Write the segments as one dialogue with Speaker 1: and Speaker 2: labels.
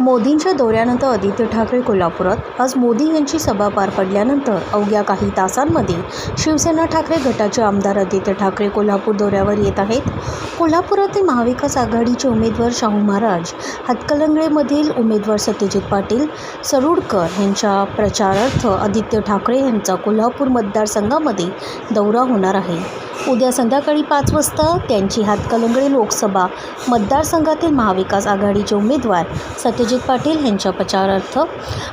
Speaker 1: मोदींच्या दौऱ्यानंतर आदित्य ठाकरे कोल्हापुरात. आज मोदी यांची सभा पार पडल्यानंतर अवघ्या काही तासांमध्ये शिवसेना ठाकरे गटाचे आमदार आदित्य ठाकरे कोल्हापूर दौऱ्यावर येत आहेत. कोल्हापुरातील महाविकास आघाडीचे उमेदवार शाहू महाराज हातकलंगळेमधील उमेदवार सत्यजित पाटील सरुडकर यांच्या प्रचारार्थ आदित्य ठाकरे यांचा कोल्हापूर मतदारसंघामध्ये दौरा होणार आहे. उद्या संध्याकाळी पाच वाजता त्यांची हातकलंगडे लोकसभा मतदारसंघातील महाविकास आघाडीचे उमेदवार सत्यजित पाटील यांच्या प्रचारार्थ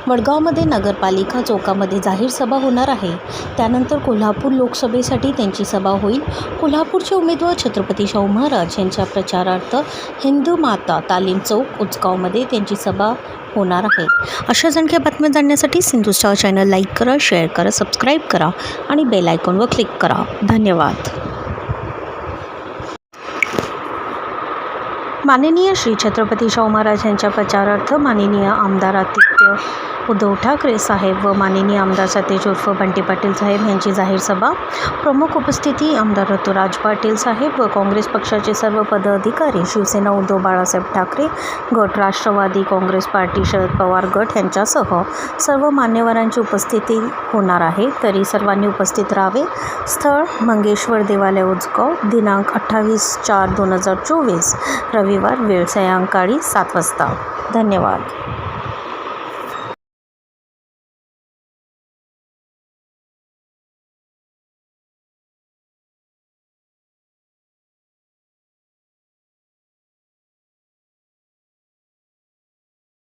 Speaker 1: वडगावमध्ये नगरपालिका चौकामध्ये जाहीर सभा होणार आहे. त्यानंतर कोल्हापूर लोकसभेसाठी त्यांची सभा होईल. कोल्हापूरचे उमेदवार छत्रपती शाहू महाराज यांच्या प्रचारार्थ हिंदू माता तालीम चौक उचगावमध्ये त्यांची सभा होणार आहे. अशाच आणखी बातम्या जाणण्यासाठी सिंधू स्टार चॅनल लाईक करा शेअर करा सबस्क्राईब करा आणि बेल आयकॉनवर क्लिक करा. धन्यवाद. माननीय श्री छत्रपती शाहू महाराज यांच्या प्रचारार्थ माननीय आमदार आदित्य उद्धव ठाकरे साहेब व माननीय आमदार सतेज उर्फ बंटी पाटील साहेब यांची जाहीर सभा. प्रमुख उपस्थिती आमदार ऋतुराज पाटील साहेब व काँग्रेस पक्षाचे सर्व पदाधिकारी शिवसेना उद्धव बाळासाहेब ठाकरे गट राष्ट्रवादी काँग्रेस पार्टी शरद पवार गट यांच्यासह सर्व मान्यवरांची उपस्थिती होणार आहे. तरी सर्वांनी उपस्थित राहावे. स्थळ मंगेश्वर देवालय उजगाव दिनांक अठ्ठावीस चार दोन हजार चोवीस रविवार वेळ सायंकाळी सात वाजता. धन्यवाद.